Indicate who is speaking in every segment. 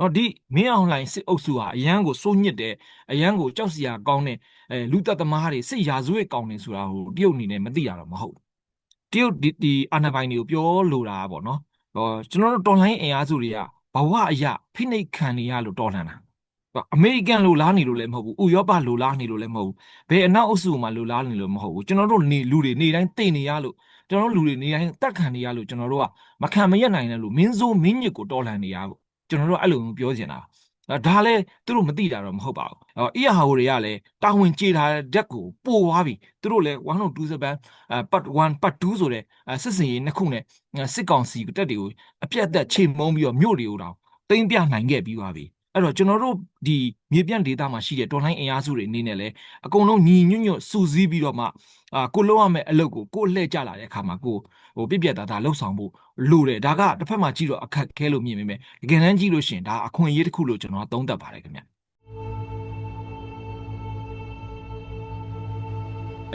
Speaker 1: နော်ဒီမင်းအောင်လှိုင်စစ်အုပ်စုဟာအရန်ကိုစိုးညစ်တယ်အရန်ကိုကြောက်စရာကောင်းတဲ့အဲလူသက်သမားတွေစိတ်ရာဇဝတ်ကောင်းနေဆိုတာဟိုတရုတ်အနေနဲ့မသိရတော့မဟုတ်ဘူးတရုတ်ဒီဒီအာဏာပိုင်တွေကိုပြောလိုတာပေါ့နော်ဟောကျွန်တော်တို့တော်လိုင်းအင်အားစုတွေကဘဝအရာဖိနှိပ်ခံနေရလို့တော်လှန်တာအမေရိကန်လိုလားနေလို့လည်းမဟုတ်ဘူးဥရောပလိုလားနေလို့လည်းမဟုတ်ဘူးဘယ်အနောက်အုပ်စုမှလိုလားနေလို့မဟုတ်ဘူးကျွန်တော်တို့နေလူတွေနေတိုင်းတည်နေရလို့ကျွန်တော်တို့လူတွေနေတိုင်းတက်ခံနေရလို့ကျွန်တော်တို့ကမခံမရက်နိုင်တဲ့လို့မင်းစိုးမင်းညစ်ကိုတော်လှန်နေရဖို့ ကျွန်တော်တို့အဲ့လိုမျိုးပြောချင်တာဒါလည်းသူတို့မသိတာတော့မဟုတ်ပါဘူးအော်အီယာဟာဟိုတွေကလည်းတာဝန်ကြေထားတဲ့ဓာတ်ကိုပို့သွားပြီသူတို့လည်း127အဲ part 1 part 2ဆိုတဲ့စစ်စင်ရေးနှစ်ခုနဲ့စစ်ကောင်စီတက်တွေကိုအပြတ်အသက်ချိန်မုံပြီးတော့မြို့တွေကိုတောင်တင်ပြနိုင်ခဲ့ပြီးပါပြီ အဲ့တော့ကျွန်တော်တို့ဒီမြေပြန့်ဒေတာမှာရှိတဲ့တော်လိုင်းအင်အားစုတွေအနေနဲ့လည်းအကုန်လုံးညီညွတ်ညွတ်စူးစီးပြီးတော့မှအာကိုလုံးရမယ့်အလုပ်ကိုကိုလှည့်ကြလာတဲ့အခါမှာကိုဟိုပြပြတာတာလှုပ်ဆောင်ဖို့လိုတယ်ဒါကတစ်ဖက်မှာကြည့်တော့အခက်ခဲလို့မြင်မိမယ်တကယ်တမ်းကြည့်လို့ရှိရင်ဒါအခွင့်အရေးတစ်ခုလို့ကျွန်တော်သုံးသပ်ပါတယ်ခင်ဗျ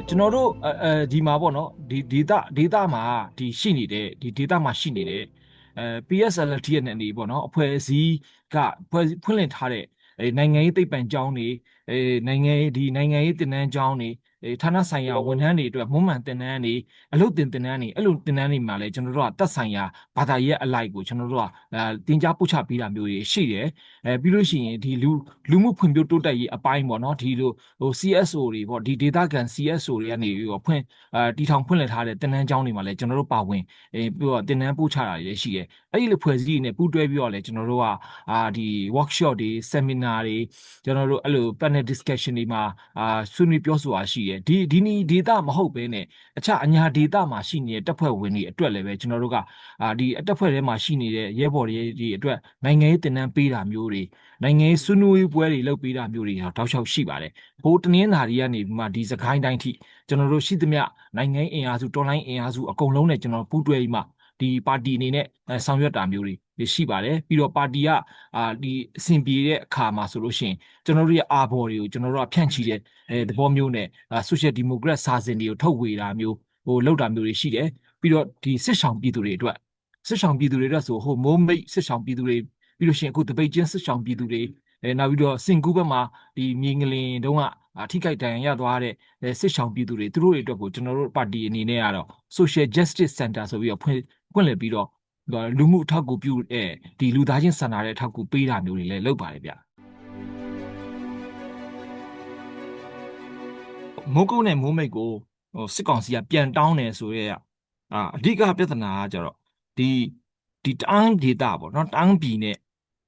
Speaker 1: ကျွန်တော်တို့အဲဒီမှာပေါ့နော်ဒီဒေတာဒေတာမှာဒီရှိနေတဲ့ဒီဒေတာမှာရှိနေတဲ့ အဲ PSLT ရဲ့နေပေါ့နော်အဖွဲ့အစည်းကဖွဲ့ဖွင့်လှစ်ထားတဲ့အဲနိုင်ငံရေးသိပ္ပံကျောင်းတွေအဲနိုင်ငံရေးဒီနိုင်ငံရေးတင်နန်းကျောင်းတွေအဲ ဌာနဆိုင်ရာဝန်ထမ်းတွေအတွက်မွမ်းမံတင်နန်းတွေအလုပ်တင်တင်နန်းတွေအဲ့လိုတင်နန်းတွေမှာလည်းကျွန်တော်တို့ကတက်ဆိုင်ရာဘာသာရေးအလိုက်ကိုကျွန်တော်တို့ကအဲတင် जा ပို့ချပေးတာမျိုးတွေရှိတယ်အဲပြီးလို့ရှိရင်ဒီလူလူမှုဖွံ့ဖြိုးတိုးတက်ရေးအပိုင်းပေါ့နော်ဒီလိုဟို CSO တွေပေါ့ဒီ data ကန် CSO တွေကနေပြီးတော့ဖွင့်အဲတီထောင်ဖွင့်လှစ်ထားတဲ့တင်နန်းကျောင်းတွေမှာလည်းကျွန်တော်တို့ပါဝင်အဲပြီးတော့တင်နန်းပို့ချတာတွေရှိတယ်အဲ့ဒီလိုဖွဲ့စည်းနေပူးတွဲပြီးတော့လည်းကျွန်တော်တို့ကအာဒီ workshop တွေ seminar တွေကျွန်တော်တို့အဲ့လို panel discussion တွေမှာအာဆွေးနွေးပြောဆိုတာရှိတယ်ဒီဒီနီ data မဟုတ်ဘဲနဲ့အခြားအညာ data မှာရှိနေတဲ့တပ်ဖွဲ့ဝင်တွေအတွက်လည်းပဲကျွန်တော်တို့ကအာဒီတပ်ဖွဲ့ထဲမှာရှိနေတဲ့ရဲဘော်တွေဒီအတွက်နိုင်ငံရေးတင်နန်းပေးတာမျိုးတွေနိုင်ငံရေးဆွေးနွေးပွဲတွေလုပ်ပေးတာမျိုးတွေဟာတောက်လျှောက်ရှိပါတယ်ဟိုတနင်္သာရီကနေပြီးမှဒီစကိုင်းတိုင်းထိကျွန်တော်တို့ရှိသမျှနိုင်ငံရေးအင်အားစုတော်လိုင်းအင်အားစုအကုန်လုံးနဲ့ကျွန်တော်ပူးတွဲပြီးမှဒီပါတီအနေနဲ့ဆောင်ရွက်တာမျိုးတွေ ရှိပါတယ်ပြီးတော့ပါတီကအာဒီအဆင်ပြေတဲ့အခါမှာဆိုလို့ရှိရင်ကျွန်တော်တို့ရဲ့အာဘော်တွေကိုကျွန်တော်တို့ကဖြန့်ချီတဲ့အဲသဘောမျိုးနဲ့ social democrat စာစဉ်တွေကိုထုတ်ဝေတာမျိုးဟိုလောက်တာမျိုးတွေရှိတယ်ပြီးတော့ဒီစစ်ဆောင်ပြည်သူတွေအတွက်စစ်ဆောင်ပြည်သူတွေအတွက်ဆိုဟိုမိုးမိတ်စစ်ဆောင်ပြည်သူတွေပြီးလို့ရှိရင်အခုတပိတ်ချင်းစစ်ဆောင်ပြည်သူတွေအဲနောက်ပြီးတော့စင်ကူးဘက်မှာဒီမြေငလင်တုံးကအထိခိုက်ဒဏ်ရာရသွားတဲ့စစ်ဆောင်ပြည်သူတွေသူတို့တွေအတွက်ကိုကျွန်တော်တို့ပါတီအနေနဲ့ကတော့ social justice center ဆိုပြီးတော့ဖွင့်ပွင့်လည်ပြီးတော့ လူမှုအထောက်အကူပြုတဲ့ဒီလူသားချင်းစံနာတဲ့အထောက်အကူပေးတာမျိုးတွေလည်းလုပ်ပါတယ်ဗျမိုးကုတ်နဲ့မိုးမိတ်ကိုဟိုစစ်ကောင်စီကပြန်တောင်းတယ်ဆိုရဲအာအဓိကပြဿနာကကြတော့ဒီဒီတန်းဒေတာပေါ့နော်တန်းပြည်နဲ့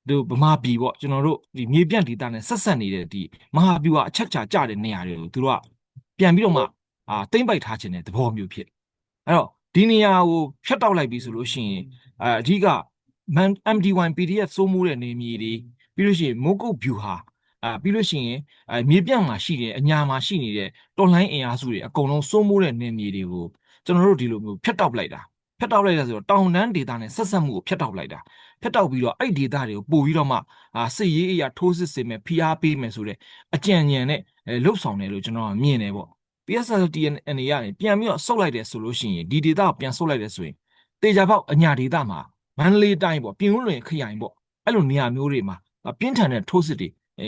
Speaker 1: ဒီဗမာပြည်ပေါ့ကျွန်တော်တို့ဒီမြေပြန့်ဒေတာနဲ့ဆက်ဆက်နေတဲ့ဒီမဟာဗျူဟာအချက်ချာကြတဲ့နေရာတွေကိုသူတို့ကပြန်ပြီးတော့မှအာတိမ့်ပိုက်ထားခြင်းတဲ့သဘောမျိုးဖြစ်အဲ့တော့ ဒီနေရာကိုဖြတ်တောက်လိုက်ပြီဆိုလို့ရှိရင်အအဓိက MD1 PDF စိုးမိုးတဲ့နေမြေတွေပြီးလို့ရှိရင်မိုးကုတ် view ဟာအာပြီးလို့ရှိရင်အမြေပြန့်မှာရှိတယ်အညာမှာရှိနေတဲ့တော်လိုင်းအင်အားစုတွေအကုန်လုံးစိုးမိုးတဲ့နေမြေတွေကိုကျွန်တော်တို့ဒီလိုမျိုးဖြတ်တောက်လိုက်တာဖြတ်တောက်လိုက်တာဆိုတော့တောင်တန်းဒေသနဲ့ဆက်ဆက်မှုကိုဖြတ်တောက်လိုက်တာဖြတ်တောက်ပြီးတော့အဲ့ဒေသတွေကိုပို့ပြီးတော့မှအာစစ်ရေးအရာထိုးစစ်ဆင်မယ်ဖိအားပေးမယ်ဆိုတဲ့အကြံဉာဏ်နဲ့လှုပ်ဆောင်တယ်လို့ကျွန်တော်ကမြင်တယ်ပေါ့ PSLT အနေကနေပြန်ပြီးတော့ဆုတ်လိုက်တယ်ဆိုလို့ရှိရင်ဒီဒေတာကိုပြန်ဆုတ်လိုက်တယ်ဆိုရင်တေချာပေါက်အညာဒေတာမှာမန္တလေးတိုင်းပေါ့ပြင်ဦးလွင်ခရိုင်ပေါ့အဲ့လိုနေရာမျိုးတွေမှာပြင်းထန်တဲ့ထိုးစစ်တွေအဲ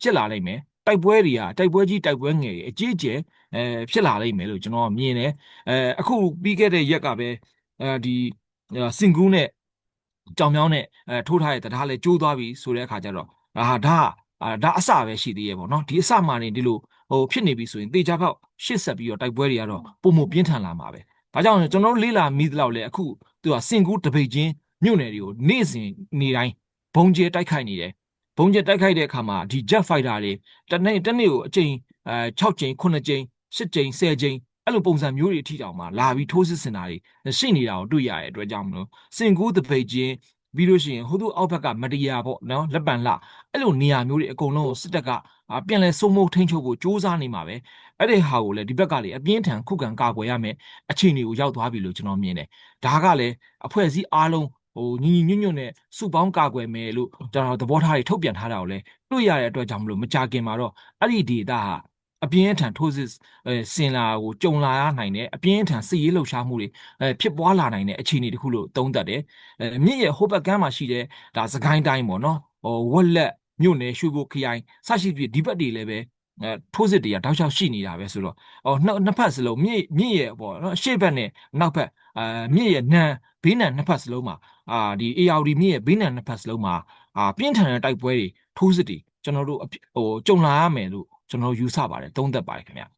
Speaker 1: ဖြစ်လာနိုင်မယ်တိုက်ပွဲတွေကတိုက်ပွဲကြီးတိုက်ပွဲငယ်တွေအကြီးအကျယ်အဲဖြစ်လာနိုင်မယ်လို့ကျွန်တော်မြင်တယ်အဲအခုပြီးခဲ့တဲ့ရက်ကပဲအဲဒီစင်ကူးနဲ့ကြောင်မြောင်းနဲ့အဲထိုးထားတဲ့တရားလဲကျိုးသွားပြီဆိုတဲ့အခါကျတော့အာဒါဒါအစပဲရှိသေးရဲ့ပေါ့နော်ဒီအစမှနေဒီလို ဟိုဖြစ်နေပြီဆိုရင်တေချာပေါက်ရှစ်ဆက်ပြီးတော့တိုက်ပွဲတွေကတော့ပုံမပြင်းထန်လာမှာပဲ။ဒါကြောင့်ကျွန်တော်တို့လေးလာမိသလောက်လဲအခုသူကစင်ကူးတပိတ်ချင်းမြို့နယ်တွေကိုနေ့စဉ်နေတိုင်းဘုံကျဲတိုက်ခိုက်နေတယ်။ဘုံကျဲတိုက်ခိုက်တဲ့အခါမှာဒီ jet fighter တွေတနေ့တနေ့ကိုအကြိမ်အဲ6ကြိမ်9ကြိမ်10ကြိမ်10ကြိမ်အဲ့လိုပုံစံမျိုးတွေအထိတောင်မှလာပြီးထိုးစစ်ဆင်တာတွေရှိနေတာကိုတွေ့ရတဲ့အတွက်ကြောင့်မလို့စင်ကူးတပိတ်ချင်း ပြီးလို့ရှိရင်ဟိုသူအောက်ဘက်ကမတရားပေါ့နော်လက်ပံလှအဲ့လိုနေရာမျိုးတွေအကုန်လုံးကိုစစ်တပ်ကပြန်လဲစိုးမိုးထိန်းချုပ်ဖို့စ조사နေမှာပဲအဲ့ဒီဟာကိုလည်းဒီဘက်ကလေအပြင်းထန်ခုခံကာကွယ်ရမယ်အခြေအနေကိုရောက်သွားပြီလို့ကျွန်တော်မြင်တယ်ဒါကလည်းအဖွဲ့အစည်းအားလုံးဟိုညီညီညွတ်ညွတ်နဲ့စုပေါင်းကာကွယ်မယ်လို့ကျွန်တော်သဘောထားတွေထုတ်ပြန်ထားတာကိုလည်းတွေ့ရတဲ့အတွက်ကြောင့်မလို့မကြခင်မှာတော့အဲ့ဒီဒေတာဟာ အပြင်းထန်ထိုးစစ်အဲစင်လာကိုကြုံလာရနိုင်တယ်အပြင်းထန်စစ်ရေးလှုပ်ရှားမှုတွေအဲဖြစ်ပွားလာနိုင်တဲ့အခြေအနေတခုလို့သုံးသပ်တယ်အဲမြင့်ရဲ့ဟိုဘက်ကမ်းမှာရှိတဲ့ဒါစကိုင်းတိုင်းပေါ့နော်ဟိုဝက်လက်မြို့နယ်ရွှေဘိုခရိုင်စရှိဖြစ်ဒီဘက်တွေလည်းပဲအဲထိုးစစ်တွေကတောက်လျှောက်ရှိနေတာပဲဆိုတော့ဟောနှစ်နှစ်ဖက်စလုံးမြင့်မြင့်ရဲ့ပေါ့နော်အရှေ့ဘက်နဲ့နောက်ဘက်အာမြင့်ရဲ့နန်းဘေးနံနှစ်ဖက်စလုံးမှာအာဒီ ARD မြင့်ရဲ့ဘေးနံနှစ်ဖက်စလုံးမှာအာပြင်းထန်တဲ့တိုက်ပွဲတွေထိုးစစ်တွေကျွန်တော်တို့အပြဟိုကြုံလာရမယ်လို့ ကျွန်တော်ယူဆပါတယ်သုံးသက်ပါတယ်ခင်ဗျာ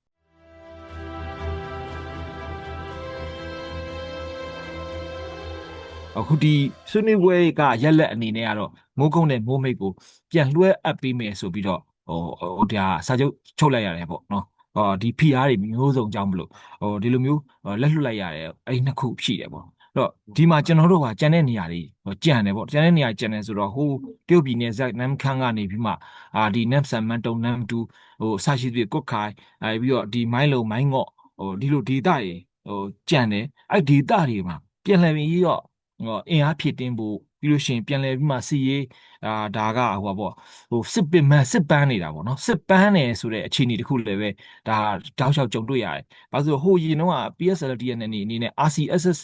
Speaker 1: အခုဒီဆွေးနွေးပွဲကရက်လက်အနေနဲ့ကတော့မိုးကုန်းနဲ့မိုးမိတ်ကိုပြန်လွှဲအပ်ပေးမယ်ဆိုပြီးတော့ဟိုဟိုဒါစာချုပ်ချုပ်လိုက်ရတယ်ပေါ့နော်ဟောဒီ PR တွေမျိုးစုံကြောင်းမလို့ဟိုဒီလိုမျိုးလက်လွတ်လိုက်ရတယ်အဲ့ဒီနှစ်ခုရှိတယ်ပေါ့အဲ့ တော့ဒီမှာကျွန်တော်တို့ကကြံတဲ့နေရာတွေဟိုကြံတယ်ပေါ့ကြံတဲ့နေရာကြံတယ်ဆိုတော့ဟိုတရုတ်ပြည်နယ်ဇက်နမ်ခန်းကနေပြီးမှအာဒီနမ်ဆန်မန်တုံနမ်တူဟိုအဆရှိသဖြင့်ကွတ်ခိုင်အဲပြီးတော့ဒီမိုင်းလုံမိုင်းငေါ့ဟိုဒီလိုဒေတာတွေဟိုကြံတယ်အဲ့ဒေတာတွေမှာပြန်လည်ပြီးတော့ဟိုအင်အားဖြည့်တင်းဖို့ပြီးလို့ရှိရင်ပြန်လဲပြီးမှစီရေးအာဒါကဟိုပါပေါ့ဟိုစစ်ပင်မစစ်ပန်းနေတာပေါ့နော်စစ်ပန်းနေဆိုတဲ့အခြေအနေတစ်ခုလည်းပဲဒါတောက်လျှောက်ကြုံတွေ့ရတယ်။ဘာလို့ဆိုဟိုရင်တော့ PSLT ရဲ့အနေနဲ့ RCSS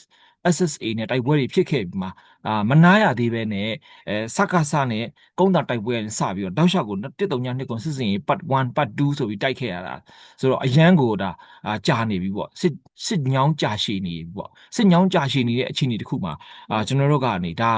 Speaker 1: SSA နဲ့တိုက်ပွဲတွေဖြစ်ခဲ့ပြီးမှအာမနာရသေးပဲနဲ့အဲစက္ကစနဲ့ကုန်းတာတိုက်ပွဲနဲ့စပြီးတော့တောက်လျှောက်ကို139နှစ်ကုန်စစ်စင်ရေး part 1 part 2ဆိုပြီးတိုက်ခဲ့ရတာဆိုတော့အရန်ကိုဒါအာကြာနေပြီပေါ့စစ်စစ်ညောင်းကြာရှည်နေပြီပေါ့စစ်ညောင်းကြာရှည်နေတဲ့အခြေအနေတစ်ခုမှာအာကျွန်တော်တို့ကနေဒါ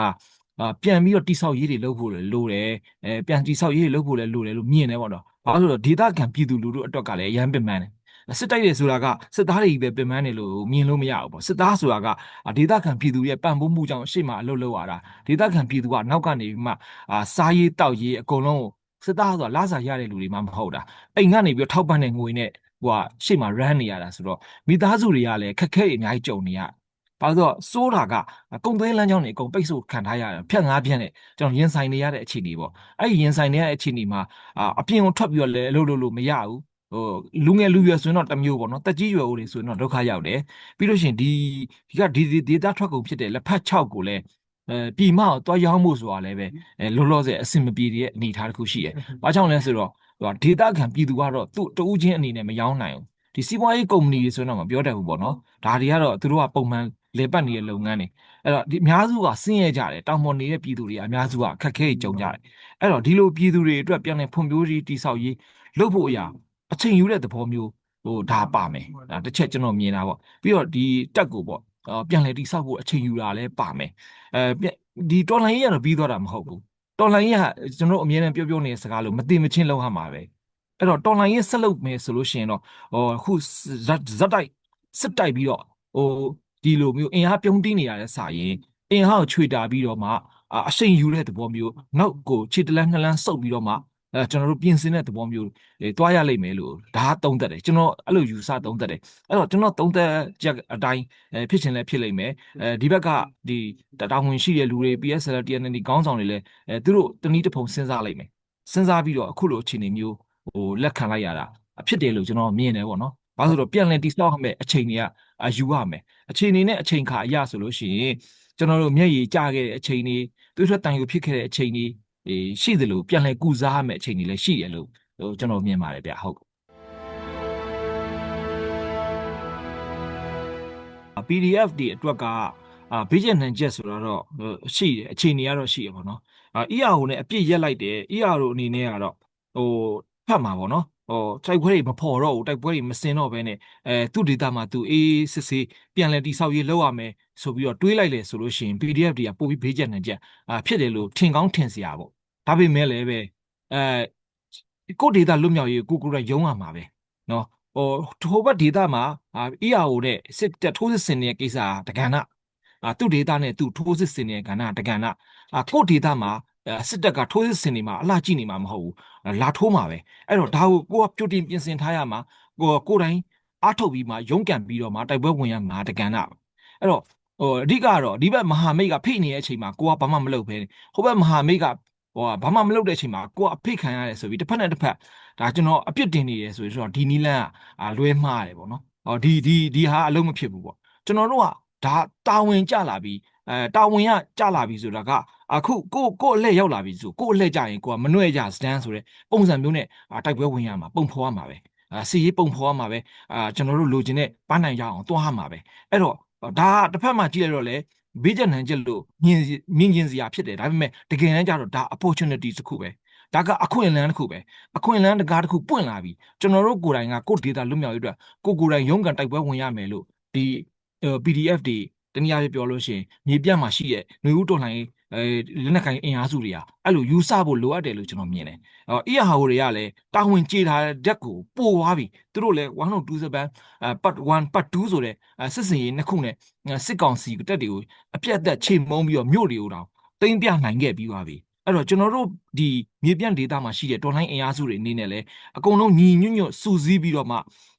Speaker 1: အာပြန်ပြီးတော့တိဆောက်ရေးတွေလုပ်ဖို့လိုတယ်အဲပြန်တိဆောက်ရေးတွေလုပ်ဖို့လည်းလိုတယ်လို့မြင်တယ်ပေါ့နော်ဘာလို့လဲဆိုတော့ဒေတာခံပြည်သူလူထုအတွက်ကလည်းအရန်ပင်ပန်းတယ် စစ်တိုက်တယ်ဆိုတာကစစ်သားတွေပဲပင်ပန်းတယ်လို့မြင်လို့မရဘူးပေါ့စစ်သားဆိုတာကဒေတာခံပြည်သူရဲ့ပံ့ပိုးမှုကြောင့်ရှေ့မှာအလုပ်လုပ်ရတာဒေတာခံပြည်သူကနောက်ကနေပြီးမှအာစားရေးတောက်ရေးအကုန်လုံးစစ်သားဆိုတာလာစားရတဲ့လူတွေမှမဟုတ်တာအိမ်ကနေပြီးတော့ထောက်ပံ့တဲ့ငွေနဲ့ဟိုကရှေ့မှာ run နေရတာဆိုတော့မိသားစုတွေကလည်းခက်ခဲအများကြီးကြုံနေရဘာလို့ဆိုတော့စိုးတာကကုံသွဲလမ်းကြောင်းတွေအကုန်ပိတ်ဆို့ခံထားရတယ်ဖြတ်ငါးဖြတ်နဲ့ကျွန်တော်ရင်ဆိုင်နေရတဲ့အခြေအနေပေါ့အဲ့ဒီရင်ဆိုင်နေရတဲ့အခြေအနေမှာအပြင်ကိုထွက်ပြီးတော့လည်းအလုပ်လုပ်လို့မရဘူး ဟိုလူငယ်လူရွယ်ဆိုရင်တော့တစ်မျိုးပေါ့နော်တက်ကြီးရွယ်ဦးတွေဆိုရင်တော့ဒုက္ခရောက်တယ်ပြီးလို့ရှိရင်ဒီဒီကဒီဒေတာထွက်ကုန်ဖြစ်တဲ့လက်ဖက်6ကိုလည်းအဲပြည်မကိုတွားရောင်းမှုဆိုတာလည်းပဲအဲလောလောဆယ်အဆင်မပြေတဲ့အနေအထားတစ်ခုရှိတယ်။ဘာကြောင့်လဲဆိုတော့ဟိုဒေတာခံပြည်သူကတော့သူ့တူးချင်းအနေနဲ့မရောင်းနိုင်ဘူး။ဒီစီးပွားရေးကုမ္ပဏီတွေဆိုတော့မပြောတတ်ဘူးပေါ့နော်။ဒါတွေကတော့သူတို့ကပုံမှန်လေပတ်နေတဲ့လုပ်ငန်းတွေအဲ့တော့ဒီအများစုကဆင်းရဲကြတယ်တောင်ပေါ်နေတဲ့ပြည်သူတွေအများစုကခက်ခဲကြုံကြတယ်။အဲ့တော့ဒီလိုပြည်သူတွေအတွက်ပြန်လည်ဖွံ့ဖြိုးရေးတိဆောက်ရေးလုပ်ဖို့အရာ အချိန်ယူတဲ့သဘောမျိုးဟိုဒါပါမယ်ဒါတစ်ချက်ကျွန်တော်မြင်တာပေါ့ပြီးတော့ဒီတက်ကိုပေါ့ပြန်လဲတိဆောက်ဖို့အချိန်ယူတာလည်းပါမယ်အဲဒီတော်လိုင်းရေးကတော့ပြီးသွားတာမဟုတ်ဘူးတော်လိုင်းရေးကကျွန်တော်အမြဲတမ်းပြောပြောနေတဲ့စကားလို့မသိမချင်းလောက်ရမှာပဲအဲ့တော့တော်လိုင်းရေးဆက်လုပ်မယ်ဆိုလို့ရှိရင်တော့ဟိုခုဇက်ဇက်တိုက်စစ်တိုက်ပြီးတော့ဟိုဒီလိုမျိုးအင်အားပြုံးတင်းနေရတဲ့စာရင်အင်အားကိုခြွေတာပြီးတော့မှအရှိန်ယူတဲ့သဘောမျိုးနောက်ကိုခြေတလန်းနှစ်လန်းစုပ်ပြီးတော့မှအဲ ကျွန်တော်တို့ပြင်ဆင်တဲ့သဘောမျိုးတွေတွားရလိမ့်မယ်လို့ဒါကသုံးသက်တယ်ကျွန်တော်အဲ့လိုယူဆသုံးသက်တယ်အဲ့တော့ကျွန်တော်သုံးသက်ချက်အတိုင်းအဲဖြစ်ချင်လဲဖြစ်လိမ့်မယ်အဲဒီဘက်ကဒီတာဝန်ရှိတဲ့လူတွေ PSL TNN ခေါင်းဆောင်တွေလည်းအဲသူတို့တနည်းတစ်ဖုံစဉ်းစားလိမ့်မယ်စဉ်းစားပြီးတော့အခုလိုအခြေအနေမျိုးဟိုလက်ခံလိုက်ရတာဖြစ်တယ်လို့ကျွန်တော်မြင်တယ်ပေါ့နော်ဘာလို့ဆိုတော့ပြန်လည်တိစောက်ရမယ်အချိန်တွေကအယူရမယ်အချိန်နေနဲ့အချိန်ခါအရဆိုလို့ရှိရင်ကျွန်တော်တို့မျက်ရည်ကျခဲ့တဲ့အချိန်တွေသူတို့တန်ယူဖြစ်ခဲ့တဲ့အချိန်တွေ အေးရှိသလိုပြန်လဲကုစားရမယ့်အချိန်တွေလည်းရှိတယ်လို့ဟိုကျွန်တော်မြင်ပါတယ်ဗျဟုတ် PDF တွေအတွက်ကအာဘေးကျန်နိုင်ချက်ဆိုတော့ရှိတယ်အခြေအနေကတော့ရှိရပါတော့အာ ERO နဲ့အပြစ်ရက်လိုက်တယ် ERO အနေနဲ့ကတော့ဟိုဖတ်မှာပေါ့နော်ဟိုတိုက်ပွဲတွေမဖော်တော့ဘူးတိုက်ပွဲတွေမစင်တော့ဘဲနဲ့အဲသူ့ဒေတာမှာသူအေးစစ်စစ်ပြန်လဲတိဆောက်ရေးလုပ်ရမယ်ဆိုပြီးတော့တွေးလိုက်လေဆိုလို့ရှိရင် PDF တွေကပို့ပြီးဘေးကျန်နိုင်ချက်အာဖြစ်တယ်လို့ထင်ကောင်းထင်စရာပေါ့ ဒါပေမဲ့လည်းပဲအဲကိုဒေတာလွတ်မြောက်ရေးကိုကိုရရုံးရမှာပဲနော်ဟိုထိုဘက်ဒေတာမှာအာ ERO နဲ့စစ်တက်ထိုးစစ်ဆင်နေတဲ့ကိစ္စတကဏ္ဍအာသူ့ဒေတာနဲ့သူ့ထိုးစစ်ဆင်နေတဲ့ကဏ္ဍတကဏ္ဍအာကိုဒေတာမှာစစ်တပ်ကထိုးစစ်ဆင်နေမှာအလှကြည့်နေမှာမဟုတ်ဘူးလာထိုးမှာပဲအဲ့တော့ဒါကိုကိုကပြုတ်တင်ပြင်ဆင်ထားရမှာကိုကိုတိုင်းအားထုတ်ပြီးမှရုန်းကန်ပြီးတော့မှတိုက်ပွဲဝင်ရမှာတကဏ္ဍအဲ့တော့ဟိုအဓိကတော့ဒီဘက်မဟာမိတ်ကဖိနေတဲ့အချိန်မှာကိုကဘာမှမလုပ်ဘဲဟိုဘက်မဟာမိတ်က ဟိုဘာမှမလုပ်တဲ့အချိန်မှာကိုကအဖိတ်ခံရတယ်ဆိုပြီးတစ်ဖက်နဲ့တစ်ဖက်ဒါကျွန်တော်အပြစ်တင်နေတယ်ဆိုရင်တော့ဒီနီလန်းကလွဲမှားတယ်ပေါ့နော်ဟောဒီဒီဒီဟာအလုံးမဖြစ်ဘူးပေါ့ကျွန်တော်တို့ကဒါတာဝန်ကြလာပြီးအဲတာဝန်ရကြလာပြီဆိုတာကအခုကိုကိုအလှည့်ရောက်လာပြီဆိုကိုအလှည့်ကြရင်ကိုကမနှွဲ့ကြစတန်းဆိုတဲ့ပုံစံမျိုးနဲ့တိုက်ပွဲဝင်ရမှာပုံဖော်ရမှာပဲအာစီရေးပုံဖော်ရမှာပဲအာကျွန်တော်တို့လိုချင်တဲ့ပန်းနိုင်ရအောင်တွားရမှာပဲအဲ့တော့ဒါတစ်ဖက်မှာကြည့်လိုက်တော့လေ ဘေးကျနံချက်လို့မြင်စီမြင်ကျင်စရာဖြစ်တယ်ဒါပေမဲ့တကယ်တမ်းကျတော့ဒါ opportunity တစ်ခုပဲဒါကအခွင့်အလမ်းတစ်ခုပဲအခွင့်အလမ်းတကားတစ်ခုပွင့်လာပြီကျွန်တော်တို့ကိုယ်တိုင်ကကိုယ့် data လွတ်မြောက်ရေးအတွက်ကိုယ်ကိုယ်တိုင်ရုန်းကန်တိုက်ပွဲဝင်ရမယ်လို့ဒီ PDF တွေတနည်းအားဖြင့်ပြောလို့ရှိရင်မြေပြတ်မှာရှိတဲ့ຫນွေဦးတော်လှန်ရေး အဲလက်နက်ကိုင်အင်အားစုတွေကအဲ့လိုယူဆဖို့လိုအပ်တယ်လို့ကျွန်တော်မြင်တယ်။အော်အီယာဟာဟိုတွေကလည်းတာဝန်ကြေထားတဲ့ဓာတ်ကိုပို့သွားပြီ။သူတို့လည်း127အဲ part 1 part 2ဆိုတဲ့စစ်စင်ရေးနှစ်ခုနဲ့စစ်ကောင်စီတက်တွေကိုအပြတ်အသက်ချိန်မုံပြီးတော့မြို့တွေကိုတောင်တင်ပြနိုင်ခဲ့ပြီးပါပြီ။ အဲ့တော့ကျွန်တော်တို့ဒီမြေပြန့်ဒေတာမှာရှိတဲ့တော်လိုင်းအင်အားစုတွေအနေနဲ့လည်းအကုန်လုံးညီညွတ်ညွတ်စုစည်းပြီးတော့မှ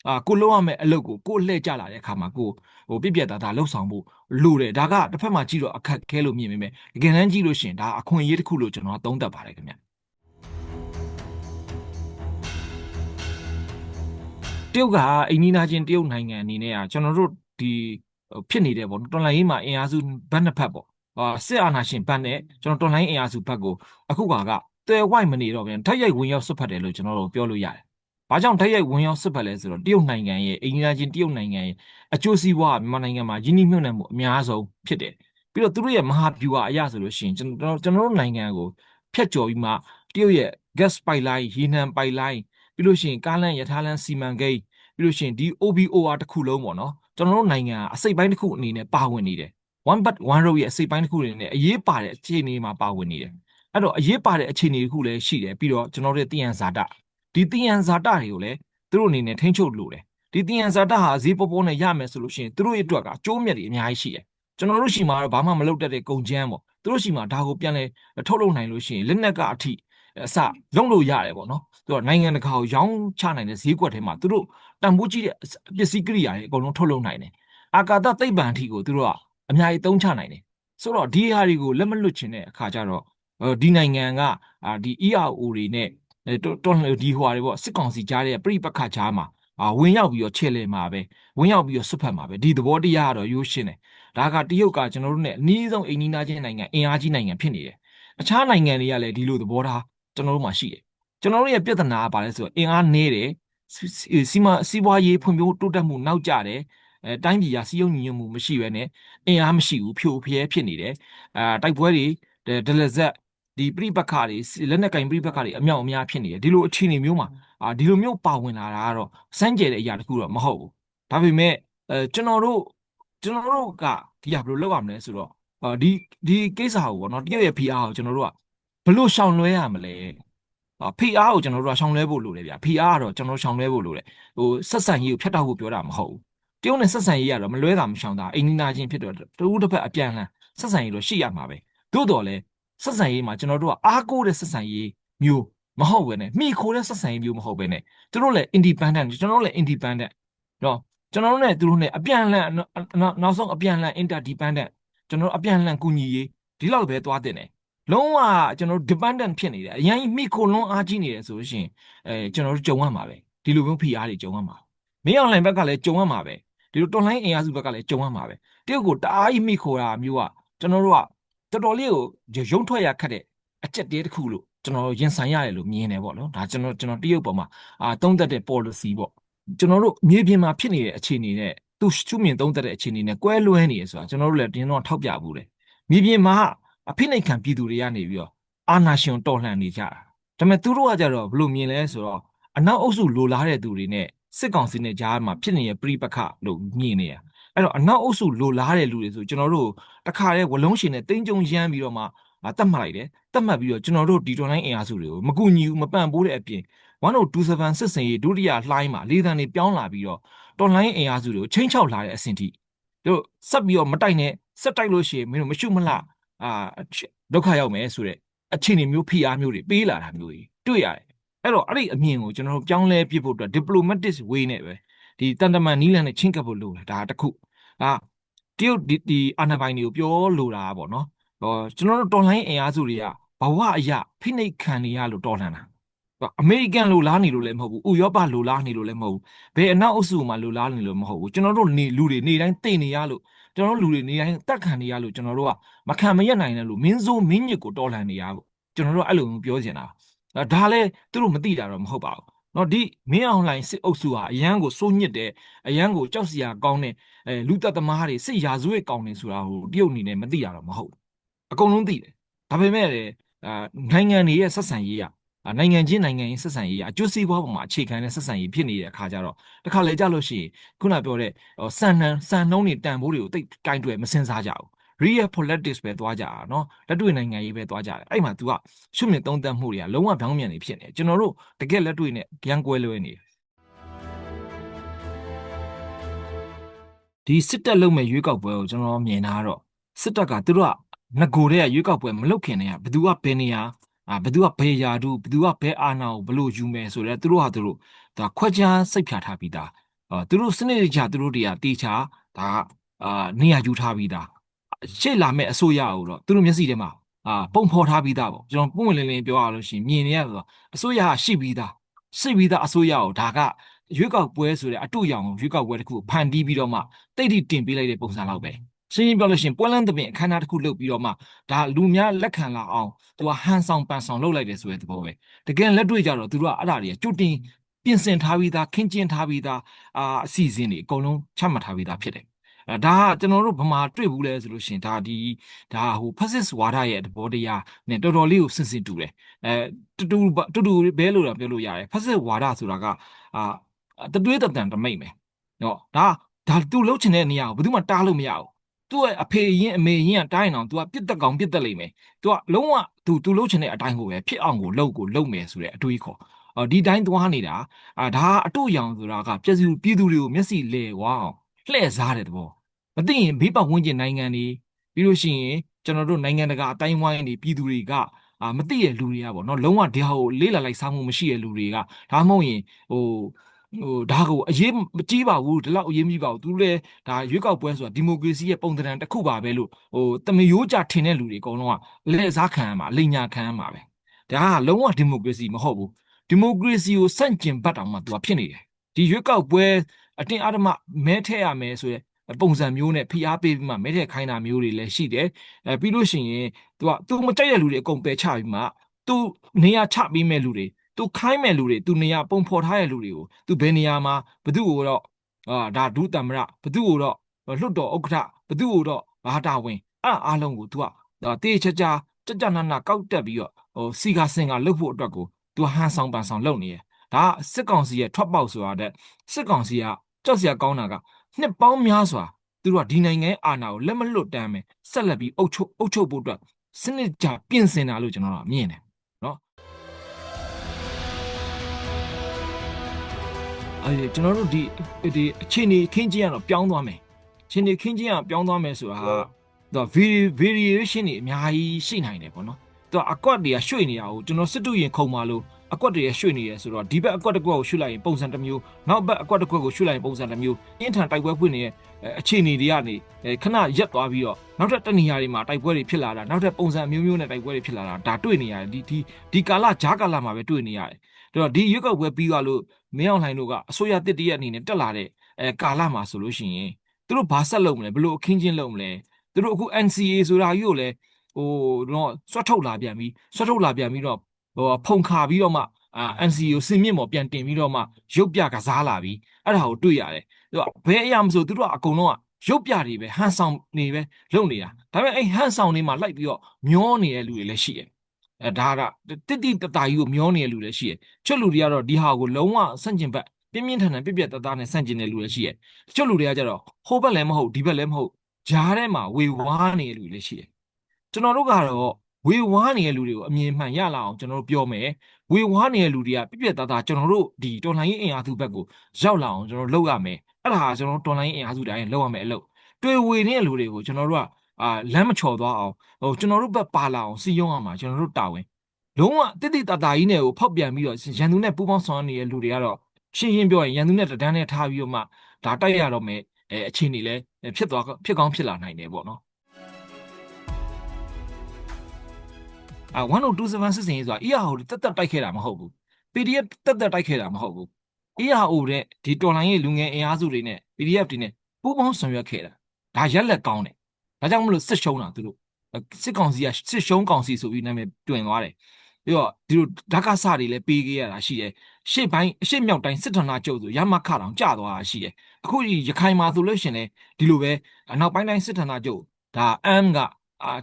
Speaker 1: အာကိုလုံးရမယ့်အလုပ်ကိုကိုလှည့်ကြလာတဲ့အခါမှာကိုဟိုပြပြသားသားလှုပ်ဆောင်ဖို့လိုတယ်ဒါကတစ်ဖက်မှာကြည့်တော့အခက်ခဲလို့မြင်မိမယ်တကယ်တမ်းကြည့်လို့ရှိရင်ဒါအခွင့်အရေးတစ်ခုလို့ကျွန်တော်သုံးသပ်ပါတယ်ခင်ဗျတရုတ်ကအိန္ဒိနာချင်းတရုတ်နိုင်ငံအနေနဲ့ကကျွန်တော်တို့ဒီဖြစ်နေတယ်ပေါ့တော်လိုင်းရေးမှာအင်အားစုဘက်နှစ်ဖက်ပေါ့အာ စစ်အာဏာရှင်ဘက်နဲ့ကျွန်တော်တော်လိုင်းအင်အားစုဘက်ကိုအခုကကတဲဝိုက်မနေတော့ပြန်ထိုက်ရိုက်ဝင်ရောက်ဆွတ်ဖက်တယ်လို့ကျွန်တော်တို့ပြောလို့ရတယ်ဘာကြောင့်တိုက်ရိုက်ဝင်ရောက်စစ်ဖက်လဲဆိုတော့တရုတ်နိုင်ငံရဲ့အိန္ဒိယချင်းတရုတ်နိုင်ငံရဲ့အကျိုးစီးပွားမြန်မာနိုင်ငံမှာယင်းနှိမ့်နှံမှုအများဆုံးဖြစ်တယ်ပြီးတော့သူတို့ရဲ့မဟာဗျူဟာအရဆိုလို့ရှိရင်ကျွန်တော်ကျွန်တော်တို့နိုင်ငံကိုဖျက်ကျော်ပြီးမှတရုတ်ရဲ့ gas pipeline ရေနံ pipeline ပြီးလို့ရှိရင်ကားလမ်းရထားလမ်းစီမံကိန်းပြီးလို့ရှိရင်ဒီ OBOR တစ်ခုလုံးပေါ့နော်ကျွန်တော်တို့နိုင်ငံကအစိတ်ပိုင်းတစ်ခုအနေနဲ့ပါဝင်နေတယ် one but one road ရဲ့အစိတ်ပိုင်းတစ်ခုအနေနဲ့အရေးပါတဲ့အခြေအနေမှာပါဝင်နေတယ်အဲ့တော့အရေးပါတဲ့အခြေအနေတစ်ခုလည်းရှိတယ်ပြီးတော့ကျွန်တော်တို့ရဲ့တည်ရန်ဇာတာဒီတည်ရန်ဇာတာတွေကိုလည်းသူတို့အနေနဲ့ထိန်းချုပ်လို့တယ်ဒီတည်ရန်ဇာတာဟာဈေးပေါပေါနဲ့ရမယ်ဆိုလို့ရှိရင်သူတို့ရဲ့အတွက်ကကျိုးမြတ်တွေအများကြီးရှိတယ်ကျွန်တော်တို့ရှိမှာတော့ဘာမှမလုပ်တတ်တဲ့ကုန်ကျန်းပေါ့သူတို့ရှိမှာဒါကိုပြန်လဲထုတ်လုပ်နိုင်လို့ရှိရင်လက်နက်ကအထိအစလုံးလို့ရတယ်ပေါ့နော်သူကနိုင်ငံတကာကိုရောင်းချနိုင်တဲ့ဈေးကွက်ထဲမှာသူတို့တန်ဖိုးကြီးတဲ့ပစ္စည်းကိရိယာတွေအကုန်လုံးထုတ်လုပ်နိုင်တယ်အာကာသသိပ္ပံအထိကိုသူတို့က အများကြီးသုံးချနိုင်တယ်ဆိုတော့ဒီဟာတွေကိုလက်မလွတ်ချင်တဲ့အခါကျတော့ဒီနိုင်ငံကဒီ ERO တွေနဲ့တော်ဒီဟွာတွေပေါ့စစ်ကောင်စီကြားတဲ့ပြိပက္ခကြားမှာအာဝင်ရောက်ပြီးတော့ချဲ့လဲမှာပဲဝင်ရောက်ပြီးတော့ဆွတ်ဖက်မှာပဲဒီသဘောတရားကတော့ရိုးရှင်းတယ်ဒါကတရုတ်ကကျွန်တော်တို့ ਨੇ အနည်းဆုံးအိမ်နီးနားချင်းနိုင်ငံအင်အားကြီးနိုင်ငံဖြစ်နေတယ်အခြားနိုင်ငံတွေကလည်းဒီလိုသဘောထားကျွန်တော်တို့မှာရှိတယ်ကျွန်တော်တို့ရဲ့ပြဿနာကဘာလဲဆိုတော့အင်အားနည်းတယ်စီမစီးပွားရေးဖွံ့ဖြိုးတိုးတက်မှုနောက်ကျတယ် အဲတိုင်းပြည်ကစီးရုံညီညွတ်မှုမရှိဘဲနဲ့အင်အားမရှိဘူးဖြိုဖျဲဖြစ်နေတယ်အာတိုက်ပွဲတွေဒလဇက်ဒီပြိပက္ခတွေလက်နက်ကင်ပြိပက္ခတွေအမြောက်အများဖြစ်နေတယ်ဒီလိုအခြေအနေမျိုးမှာအာဒီလိုမျိုးပါဝင်လာတာကတော့စမ်းကြဲတဲ့အရာတခုတော့မဟုတ်ဘူးဒါပေမဲ့အဲကျွန်တော်တို့ကျွန်တော်တို့ကဒီဟာဘယ်လိုလုပ်ရမလဲဆိုတော့ဒီဒီကိစ္စကိုပေါ့နော်တကယ်ရဲ့ PR ကိုကျွန်တော်တို့ကဘယ်လိုရှောင်လွှဲရမလဲဖိအားကိုကျွန်တော်တို့ကရှောင်လွှဲဖို့လိုတယ်ဗျာဖိအားကတော့ကျွန်တော်တို့ရှောင်လွှဲဖို့လိုတယ်ဟိုဆက်ဆံရေးကိုဖျက်တောက်ဖို့ပြောတာမဟုတ်ဘူး တရုတ်နဲ့ဆက်ဆံရေးကတော့မလွဲတာမရှောင်တာအိန္ဒိနာချင်းဖြစ်တော့တူတစ်ဖက်အပြန်လှန်ဆက်ဆံရေးတော့ရှိရမှာပဲသို့တော်လည်းဆက်ဆံရေးမှာကျွန်တော်တို့ကအားကိုးတဲ့ဆက်ဆံရေးမျိုးမဟုတ်ပဲနဲ့မိခိုးတဲ့ဆက်ဆံရေးမျိုးမဟုတ်ပဲနဲ့သူတို့လည်း independent ကျွန်တော်တို့လည်း independent နော်ကျွန်တော်တို့နဲ့သူတို့နဲ့အပြန်လှန်နောက်ဆုံးအပြန်လှန် interdependent ကျွန်တော်တို့အပြန်လှန်ကူညီရေးဒီလောက်ပဲသွားတင်တယ်လုံးဝကျွန်တော်တို့ dependent ဖြစ်နေတယ်အရင်မိခိုလွန်အားကြီးနေတယ်ဆိုလို့ရှိရင်အဲကျွန်တော်တို့ကြုံရမှာပဲဒီလိုမျိုးဖိအားတွေကြုံရမှာမင်းအောင်လိုင်ဘက်ကလည်းကြုံရမှာပဲ ဒီလိုတော်လိုင်းအင်အားစုဘက်ကလည်းကြုံရမှာပဲတရုတ်ကိုတအားကြီးမိခိုတာမျိုးကကျွန်တော်တို့ကတော်တော်လေးကိုရုံထွက်ရခက်တဲ့အချက်တည်းတစ်ခုလို့ကျွန်တော်ရင်ဆိုင်ရတယ်လို့မြင်တယ်ပေါ့နော်ဒါကျွန်တော်ကျွန်တော်တရုတ်ပေါ်မှာအာသုံးသက်တဲ့ policy ပေါ့ကျွန်တော်တို့မြေပြင်မှာဖြစ်နေတဲ့အခြေအနေနဲ့သူရှုမြင်သုံးသက်တဲ့အခြေအနေနဲ့ကွဲလွဲနေရဆိုတာကျွန်တော်တို့လည်းတင်းတော့ထောက်ပြဘူးတယ်မြေပြင်မှာအဖိနှိတ်ခံပြည်သူတွေကနေပြီးတော့အာနာရှင်တော်လှန်နေကြတာဒါပေမဲ့သူတို့ကကြတော့ဘယ်လိုမြင်လဲဆိုတော့အနောက်အုပ်စုလိုလားတဲ့သူတွေနဲ့ စစ်ကောင်စီနဲ့ကြားမှာဖြစ်နေတဲ့ပြိပခလို့မြင်နေရအဲ့တော့အနောက်အုပ်စုလိုလားတဲ့လူတွေဆိုကျွန်တော်တို့တခါတည်းဝလုံးရှင်နဲ့တင်းကြုံရမ်းပြီးတော့မှတတ်မှတ်လိုက်တယ်တတ်မှတ်ပြီးတော့ကျွန်တော်တို့ဒီတွန်လိုင်းအင်အားစုတွေကိုမကူညီဘူးမပံ့ပိုးတဲ့အပြင်1027စစ်စင်ရေးဒုတိယလှိုင်းမှာလေးတန်းတွေပြောင်းလာပြီးတော့တွန်လိုင်းအင်အားစုတွေကိုချင်းချောက်လာတဲ့အဆင့်ထိတို့ဆက်ပြီးတော့မတိုက်နဲ့ဆက်တိုက်လို့ရှိရင်မင်းတို့မရှုမလှအာဒုက္ခရောက်မယ်ဆိုတဲ့အခြေအနေမျိုးဖိအားမျိုးတွေပေးလာတာမျိုးတွေတွေ့ရတယ် အဲ့တော့အဲ့ဒီအမြင်ကိုကျွန်တော်တို့ပြောင်းလဲပြဖို့အတွက် diplomatic way နဲ့ပဲဒီတန်တမန်နီးလန်နဲ့ချင်းကပ်ဖို့လိုတယ်ဒါတခုဒါတရုတ်ဒီဒီအာဏာပိုင်တွေကိုပြောလိုတာပေါ့နော်ဟောကျွန်တော်တို့တော်လိုင်းအင်အားစုတွေကဘဝအရာဖိနှိပ်ခံနေရလို့တော်လှန်တာအမေရိကန်လိုလားနေလို့လည်းမဟုတ်ဘူးဥရောပလိုလားနေလို့လည်းမဟုတ်ဘူးဘယ်အနောက်အုပ်စုမှာလိုလားနေလို့မဟုတ်ဘူးကျွန်တော်တို့နေလူတွေနေတိုင်းတိတ်နေရလို့ကျွန်တော်တို့လူတွေနေတိုင်းတက်ခံနေရလို့ကျွန်တော်တို့ကမခံမရက်နိုင်တဲ့လို့မင်းစိုးမင်းညစ်ကိုတော်လှန်နေရလို့ကျွန်တော်တို့အဲ့လိုမျိုးပြောချင် တာဒါလည်းသူတို့မသိတာတော့မဟုတ်ပါဘူးနော်ဒီမင်းအောင်လှိုင်စစ်အုပ်စုဟာအရန်ကိုစိုးညစ်တယ်အရန်ကိုကြောက်စရာကောင်းတဲ့အဲလူသက်သမားတွေစစ်ရာဇဝတ်ကောင်းနေဆိုတာဟိုတရုတ်အနေနဲ့မသိရတော့မဟုတ်ဘူးအကုန်လုံးသိတယ်ဒါပေမဲ့လည်းအာနိုင်ငံတွေရဲ့ဆက်ဆံရေးရအာနိုင်ငံချင်းနိုင်ငံရေးဆက်ဆံရေးရအကျိုးစီးပွားပေါ်မှာအခြေခံတဲ့ဆက်ဆံရေးဖြစ်နေတဲ့အခါကျတော့တခါလေကြလို့ရှိရင်ခုနပြောတဲ့ဟိုစံနှံစံနှုံးတွေတန်ဖိုးတွေကိုတိတ်ကင်တွယ်မစင်စားကြဘူး real politics ပဲသွားကြတာเนาะလက်တွေ့နိုင်ငံရေးပဲသွားကြတယ်အဲ့မှာ तू ကရှုမြင့်သုံးသပ်မှုတွေကလုံးဝဘောင်းမြန်နေဖြစ်နေတယ်ကျွန်တော်တို့တကယ်လက်တွေ့နဲ့ပြန်ကွဲလွဲနေတယ်ဒီစစ်တပ်လုံးမဲ့ရွေးကောက်ပွဲကိုကျွန်တော်မြင်တာကတော့စစ်တပ်ကသူတို့ကငကိုတဲ့ရွေးကောက်ပွဲမလုပ်ခင်တည်းကဘယ်သူကဘယ်နေရာအာဘယ်သူကဘယ်ယာတူဘယ်သူကဘယ်အာဏာကိုဘယ်လိုယူမယ်ဆိုတော့သူတို့ဟာသူတို့ဒါခွက်ချမ်းစိတ်ဖြာထားပြီးသားအာသူတို့စနစ်တကျသူတို့တွေကတေချာဒါကအာနေရာယူထားပြီးသား ရှေ့လာမဲ့အစိုးရကိုတော့သူတို့မျက်စိထဲမှာအာပုံဖော်ထားပြီးသားပေါ့ကျွန်တော်ပုံဝင်လင်းလင်းပြောရလို့ရှိရင်မြင်နေရဆိုတော့အစိုးရကရှိပြီးသားရှိပြီးသားအစိုးရကိုဒါကရွေးကောက်ပွဲဆိုတဲ့အတူရောင်ရွေးကောက်ပွဲတစ်ခုဖန်တီးပြီးတော့မှတိတ်တိတင်ပေးလိုက်တဲ့ပုံစံလောက်ပဲရှင်းရှင်းပြောလို့ရှိရင်ပွဲလန်းသပင်အခမ်းအနားတစ်ခုလုပ်ပြီးတော့မှဒါလူများလက်ခံလာအောင်သူကဟန်ဆောင်ပန်ဆောင်လုပ်လိုက်တယ်ဆိုတဲ့သဘောပဲတကယ်လက်တွေ့ကြတော့သူတို့ကအဲ့ဒါတွေကကြိုတင်ပြင်ဆင်ထားပြီးသားခင်းကျင်းထားပြီးသားအာအစီအစဉ်တွေအကုန်လုံးချမှတ်ထားပြီးသားဖြစ်တယ်အဲ ဒါကကျွန်တော်တို့ဗမာတွေ့ဘူးလဲဆိုလို့ရှိရင်ဒါဒီဒါဟိုဖက်စစ်ဝါဒရဲ့သဘောတရားနဲ့တော်တော်လေးကိုစင်စင်တူတယ်အဲတူတူတူတူဘဲလို့တော့ပြောလို့ရတယ်ဖက်စစ်ဝါဒဆိုတာကအာတတွေးတတန်တမိတ်ပဲနော်ဒါဒါသူလှုပ်ချင်တဲ့နေရာကိုဘယ်သူမှတားလို့မရဘူးသူ့ရဲ့အဖေရင်အမေရင်ကတားရင်အောင် तू ကပြစ်တက်ကောင်ပြစ်တက်လိမ့်မယ် तू ကလုံးဝ तू तू လှုပ်ချင်တဲ့အတိုင်းကိုပဲဖြစ်အောင်ကိုလှုပ်ကိုလှုပ်မယ်ဆိုတဲ့အတွေးခေါ်အော်ဒီတိုင်းသွားနေတာအာဒါအတူရောင်ဆိုတာကပြည်သူပြည်သူတွေကိုမျက်စိလဲဝအောင် လှည့်စားတဲ့သဘောမသိရင်ဘေးပတ်ဝန်းကျင်နိုင်ငံတွေပြီးလို့ရှိရင်ကျွန်တော်တို့နိုင်ငံတကာအတိုင်းဝိုင်းတွေပြည်သူတွေကအာမသိတဲ့လူတွေကပေါ့နော်လုံးဝဒီဟာကိုလေးလာလိုက်စားမှုမရှိတဲ့လူတွေကဒါမှမဟုတ်ရင်ဟိုဟိုဒါကိုအရေးမကြီးပါဘူးဒီလောက်အရေးမကြီးပါဘူးသူလည်းဒါရွေးကောက်ပွဲဆိုတာဒီမိုကရေစီရဲ့ပုံသဏ္ဍာန်တစ်ခုပါပဲလို့ဟိုတမယိုးကြထင်တဲ့လူတွေအကုန်လုံးကလက်စားခံရမှာအလိညာခံရမှာပဲဒါကလုံးဝဒီမိုကရေစီမဟုတ်ဘူးဒီမိုကရေစီကိုစန့်ကျင်ဘတ်တောင်မှသူကဖြစ်နေတယ်ဒီရွေးကောက်ပွဲ အတင်းအဓမ္မမဲထည့်ရမယ်ဆိုရဲပုံစံမျိုးနဲ့ဖိအားပေးပြီးမှမဲထည့်ခိုင်းတာမျိုးတွေလည်းရှိတယ်အဲပြီးလို့ရှိရင်သူကသူမကြိုက်တဲ့လူတွေအကုန်ပယ်ချပြီးမှသူနေရာချပြီးမဲ့လူတွေသူခိုင်းမဲ့လူတွေသူနေရာပုံဖော်ထားတဲ့လူတွေကိုသူဘယ်နေရာမှာဘသူ့ကိုတော့အာဒါဒုတမရဘသူ့ကိုတော့လွတ်တော်ဥက္ကဋ္ဌဘသူ့ကိုတော့ဘာတာဝင်အဲ့အားလုံးကို तू ကတေးချာချာကြကြနာနာကောက်တက်ပြီးတော့ဟိုစီကာစင်ကလုတ်ဖို့အတွက်ကို तू ဟန်ဆောင်ပန်ဆောင်လုပ်နေရ ဒါစစ်ကောင်စီရဲ့ထွက်ပေါက်ဆိုတာတဲ့စစ်ကောင်စီကကြောက်စရာကောင်းတာကနှစ်ပေါင်းများစွာသူတို့ကဒီနိုင်ငံရဲ့အာဏာကိုလက်မလွတ်တမ်းပဲဆက်လက်ပြီးအုပ်ချုပ်အုပ်ချုပ်ဖို့အတွက်စနစ်ကြပြင်ဆင်တာလို့ကျွန်တော်တို့မြင်တယ်နော်အဲကျွန်တော်တို့ဒီဒီအခြေအနေခင်းချင်းကတော့ပြောင်းသွားမယ်အခြေအနေခင်းချင်းကပြောင်းသွားမယ်ဆိုတာဟာတော့ variation တွေအများကြီးရှိနိုင်တယ်ပေါ့နော်သူကအကွက်တွေကရွှေ့နေတာကိုကျွန်တော်စစ်တူရင်ခုံပါလို့ အကွက်တွေရွှေ့နေရဆိုတော့ဒီဘက်အကွက်တစ်ကွက်ကိုရွှေ့လိုက်ရင်ပုံစံတစ်မျိုးနောက်ဘက်အကွက်တစ်ကွက်ကိုရွှေ့လိုက်ရင်ပုံစံတစ်မျိုးအင်းထန်တိုက်ပွဲဖွင့်နေတဲ့အခြေအနေတွေကနေခဏရက်သွားပြီးတော့နောက်ထပ်တနေရာတွေမှာတိုက်ပွဲတွေဖြစ်လာတာနောက်ထပ်ပုံစံမျိုးမျိုးနဲ့တိုက်ပွဲတွေဖြစ်လာတာဒါတွေ့နေရတယ်ဒီဒီဒီကာလဂျားကာလမှာပဲတွေ့နေရတယ်ဒါတော့ဒီရွက်ကောက်ပွဲပြီးသွားလို့မင်းအောင်လှိုင်တို့ကအစိုးရတစ်တရက်အနေနဲ့တက်လာတဲ့အဲကာလမှာဆိုလို့ရှိရင်သူတို့ဘာဆက်လုပ်မလဲဘလို့အခင်းချင်းလုပ်မလဲသူတို့အခု NCA ဆိုတာကြီးကိုလည်းဟိုတော့ဆွတ်ထုတ်လာပြန်ပြီးဆွတ်ထုတ်လာပြန်ပြီးတော့ ဟိုဖုန်ခါပြီးတော့မှအာ NCA ကိုစင်မြင့်ပေါ်ပြန်တင်ပြီးတော့မှရုပ်ပြကစားလာပြီးအဲ့ဒါကိုတွေ့ရတယ်သူကဘယ်အရာမဆိုသူတို့ကအကုန်လုံးကရုပ်ပြတွေပဲဟန်ဆောင်နေပဲလုပ်နေတာဒါပေမဲ့အဲ့ဟန်ဆောင်နေမှာလိုက်ပြီးတော့မျောနေတဲ့လူတွေလည်းရှိတယ်အဲဒါကတိတိတတာကြီးကိုမျောနေတဲ့လူလည်းရှိတယ်ချွတ်လူတွေကတော့ဒီဟာကိုလုံးဝဆန့်ကျင်ဘက်ပြင်းပြင်းထန်ထန်ပြက်ပြက်တသားနဲ့ဆန့်ကျင်တဲ့လူလည်းရှိတယ်ချွတ်လူတွေကကြတော့ဟိုဘက်လည်းမဟုတ်ဒီဘက်လည်းမဟုတ်ဂျားထဲမှာဝေဝါးနေတဲ့လူလည်းရှိတယ်ကျွန်တော်တို့ကတော့ ဝေဝါးနေတဲ့လူတွေကိုအမြင်မှန်ရလာအောင်ကျွန်တော်တို့ပြောမယ်ဝေဝါးနေတဲ့လူတွေကပြပြသားသားကျွန်တော်တို့ဒီတော်လှန်ရေးအင်အားစုဘက်ကိုရောက်လာအောင်ကျွန်တော်လုပ်ရမယ်အဲ့ဒါကကျွန်တော်တော်လှန်ရေးအင်အားစုတိုင်းလုပ်ရမယ်အလုပ်တွေ့ဝေနေတဲ့လူတွေကိုကျွန်တော်တို့ကအာလမ်းမချော်သွားအောင်ဟိုကျွန်တော်တို့ဘက်ပါလာအောင်စီယုံရမှာကျွန်တော်တို့တာဝန်လုံးဝတိတိတတာကြီးနဲ့ကိုဖောက်ပြန်ပြီးတော့ရန်သူနဲ့ပူးပေါင်းဆောင်နေတဲ့လူတွေကတော့ရှင်းရှင်းပြောရင်ရန်သူနဲ့တဒန်းနဲ့ထားပြီးတော့မှဒါတိုက်ရတော့မယ်အဲအခြေအနေလဲဖြစ်သွားဖြစ်ကောင်းဖြစ်လာနိုင်တယ်ပေါ့နော် အာ1027စစ်စင်ရေးဆိုတာ ERO တက်တက်တိုက်ခဲ့တာမဟုတ်ဘူး PDF တက်တက်တိုက်ခဲ့တာမဟုတ်ဘူး ERO တဲ့ဒီတော်လိုင်းရဲ့လူငယ်အင်အားစုတွေနဲ့ PDF တွေနဲ့ပူးပေါင်းဆောင်ရွက်ခဲ့တာဒါရက်လက်ကောင်းတယ်ဒါကြောင့်မလို့စစ်ရှုံးတာသူတို့စစ်ကောင်စီကစစ်ရှုံးကောင်စီဆိုပြီးနာမည်တွင်သွားတယ်ပြီးတော့ဒီလိုဓာတ်ကစတွေလည်းပေးခဲ့ရတာရှိတယ်ရှေ့ပိုင်းအရှေ့မြောက်တိုင်းစစ်ဌာနချုပ်ဆိုရမခတောင်ကြာသွားတာရှိတယ်အခုဒီရခိုင်မှာဆိုလို့ရှရင်လေဒီလိုပဲအနောက်ပိုင်းတိုင်းစစ်ဌာနချုပ်ဒါအမ်ကအာ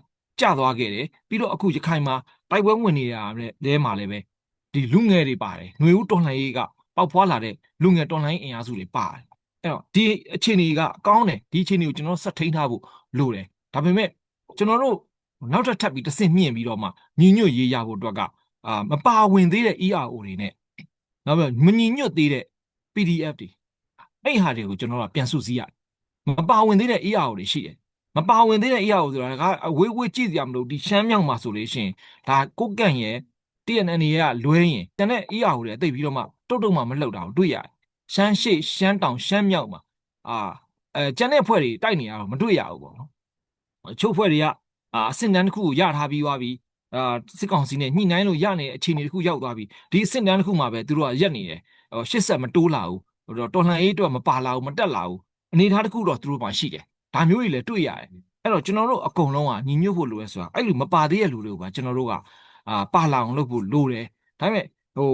Speaker 1: ကြာသွားခဲ့တယ်ပြီးတော့အခုရခိုင်မှာတိုက်ပွဲဝင်နေတာလည်းလဲမှာလည်းပဲဒီလူငယ်တွေပါတယ်ຫນွေဦးတော်လှန်ရေးကပေါက်ဖွာလာတဲ့လူငယ်တော်လှန်ရေးအင်အားစုတွေပါတယ်အဲ့တော့ဒီအခြေအနေကကောင်းတယ်ဒီအခြေအနေကိုကျွန်တော်ဆက်ထိန်းထားဖို့လိုတယ်ဒါပေမဲ့ကျွန်တော်တို့နောက်ထပ်ထပ်ပြီးတစ်ဆင့်မြင့်ပြီးတော့မှညီညွတ်ရေးရဖို့အတွက်ကအာမပါဝင်သေးတဲ့ ERO တွေနဲ့နောက်ပြီးမညီညွတ်သေးတဲ့ PDF တွေအဲ့ဟာတွေကိုကျွန်တော်တို့ကပြန်စုစည်းရတယ်မပါဝင်သေးတဲ့ ERO တွေရှိတယ် မပါဝင်သေးတဲ့ ERO ဆိုတာကအဝေးဝေးကြည့်ကြမလို့ဒီရှမ်းမြောက်မှာဆိုလို့ရှိရင်ဒါကိုကန့်ရဲ့ TNN ရဲ့လွဲရင်တန်တဲ့ ERO တွေအသိပြီးတော့မှတုတ်တုတ်မှမလှုပ်တာကိုတွေ့ရတယ်ရှမ်းရှိရှမ်းတောင်ရှမ်းမြောက်မှာအာအဲကျန်တဲ့ဖွဲ့တွေတိုက်နေရတော့မတွေ့ရဘူးပေါ့နော်အချို့ဖွဲ့တွေကအာအဆင့်တန်းတစ်ခုကိုရထားပြီးသွားပြီအာစစ်ကောင်စီနဲ့ညှိနှိုင်းလို့ရနေတဲ့အခြေအနေတစ်ခုရောက်သွားပြီဒီအဆင့်တန်းတစ်ခုမှာပဲသူတို့ကရက်နေတယ်ဟိုရှစ်ဆက်မတိုးလာဘူးဟိုတော့တော်လှန်ရေးအတွက်မပါလာဘူးမတက်လာဘူးအနေထားတစ်ခုတော့သူတို့မှရှိတယ် ဒါမျိုးတွေလည်းတွေ့ရတယ်အဲ့တော့ကျွန်တော်တို့အကုန်လုံးကညီညွတ်ဖို့လိုရဲဆိုတာအဲ့လိုမပါသေးတဲ့လူတွေကိုပါကျွန်တော်တို့ကအာပါလာအောင်လုပ်ဖို့လိုတယ်ဒါပေမဲ့ဟို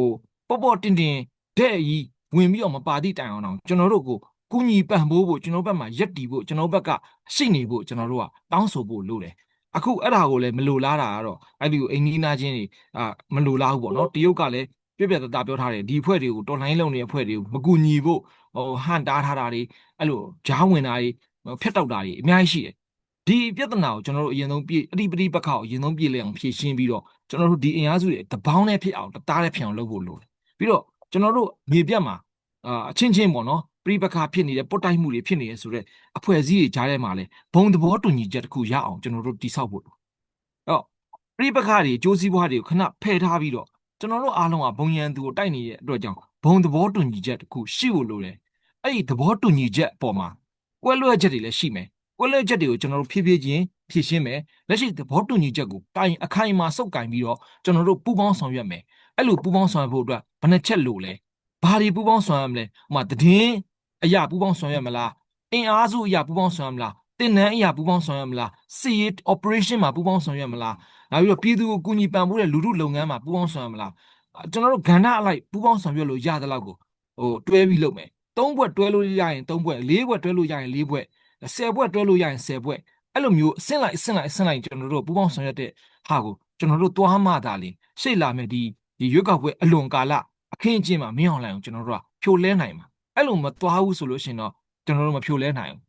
Speaker 1: ပေါ့ပေါ့တင်တင်တဲ့ကြီးဝင်ပြီးတော့မပါသည့်တိုင်အောင်တော့ကျွန်တော်တို့ကိုကူညီပံ့ပိုးဖို့ကျွန်တော်ဘက်မှာရက်တီဖို့ကျွန်တော်ဘက်ကရှိနေဖို့ကျွန်တော်တို့ကတောင်းဆိုဖို့လိုတယ်အခုအဲ့ဒါကိုလည်းမလိုလားတာကတော့အဲ့ဒီကိုအိမ်နီးနားချင်းတွေအာမလိုလားဘူးပေါ့နော်တရုတ်ကလည်းပြပြတသားပြောထားတယ်ဒီအဖွဲ့တွေကိုတော်လိုင်းလုံးနေတဲ့အဖွဲ့တွေကိုမကူညီဖို့ဟိုဟန်တားထားတာတွေအဲ့လိုဂျားဝင်တာတွေ ဖျက်တောက်တာတွေအများကြီးရှိတယ်ဒီပြဿနာကိုကျွန်တော်တို့အရင်ဆုံးပြအတိပတိပက္ခကိုအရင်ဆုံးပြေလည်အောင်ဖြေရှင်းပြီးတော့ကျွန်တော်တို့ဒီအင်အားစုတွေတပေါင်းနဲ့ဖြစ်အောင်တသားနဲ့ဖြစ်အောင်လုပ်ဖို့လိုတယ်ပြီးတော့ကျွန်တော်တို့မြေပြတ်မှာအာအချင်းချင်းပေါ့နော်ပြိပက္ခဖြစ်နေတဲ့ပုတ်တိုက်မှုတွေဖြစ်နေရဆိုတော့အဖွဲ့အစည်းတွေကြားထဲမှာလဲဘုံသဘောတူညီချက်တစ်ခုရအောင်ကျွန်တော်တို့တိဆောက်ဖို့လိုအဲ့တော့ပြိပက္ခတွေအကျိုးစီးပွားတွေကိုခဏဖယ်ထားပြီးတော့ကျွန်တော်တို့အားလုံးကဘုံရန်သူကိုတိုက်နေတဲ့အတွက်ကြောင့်ဘုံသဘောတူညီချက်တစ်ခုရှိဖို့လိုတယ်အဲ့ဒီသဘောတူညီချက်အပေါ်မှာ ကွဲလွဲချက်တွေလည်းရှိမယ်ကွဲလွဲချက်တွေကိုကျွန်တော်တို့ဖြည်းဖြည်းချင်းဖြည့်ရှင်းမယ်လက်ရှိသဘောတူညီချက်ကိုတိုင်အခိုင်အမာစုပ်ကင်ပြီးတော့ကျွန်တော်တို့ပူးပေါင်းဆောင်ရွက်မယ်အဲ့လိုပူးပေါင်းဆောင်ရွက်ဖို့အတွက်ဘယ်နှချက်လိုလဲဘာတွေပူးပေါင်းဆောင်ရွက်မလဲဟိုမှာတည်င်းအရာပူးပေါင်းဆောင်ရွက်မလားအင်အားစုအရာပူးပေါင်းဆောင်ရွက်မလားတင်နန်းအရာပူးပေါင်းဆောင်ရွက်မလားစီရေး operation မှာပူးပေါင်းဆောင်ရွက်မလားနောက်ပြီးတော့ပြည်သူကိုကူညီပံ့ပိုးတဲ့လူထုလုပ်ငန်းမှာပူးပေါင်းဆောင်ရွက်မလားကျွန်တော်တို့ကဏ္ဍအလိုက်ပူးပေါင်းဆောင်ရွက်လို့ရတဲ့လောက်ကိုဟိုတွဲပြီးလုပ်မယ် သုံးဘွက်တွဲလို့ရရင်သုံးဘွက်လေးဘွက်တွဲလို့ရရင်လေးဘွက်ဆယ်ဘွက်တွဲလို့ရရင်ဆယ်ဘွက်အဲ့လိုမျိုးအဆင့်လိုက်အဆင့်လိုက်အဆင့်လိုက်ကျွန်တော်တို့ပူးပေါင်းဆောင်ရွက်တဲ့ဟာကိုကျွန်တော်တို့သွားမှသာလေရှေ့လာမယ်ဒီဒီရွက်ကောက်ပွဲအလွန်ကာလအခင်းအကျင်းမှာမင်းအောင်လှိုင်ကိုကျွန်တော်တို့ကဖြိုလဲနိုင်မှာအဲ့လိုမသွားဘူးဆိုလို့ရှိရင်တော့ကျွန်တော်တို့မဖြိုလဲနိုင်ဘူး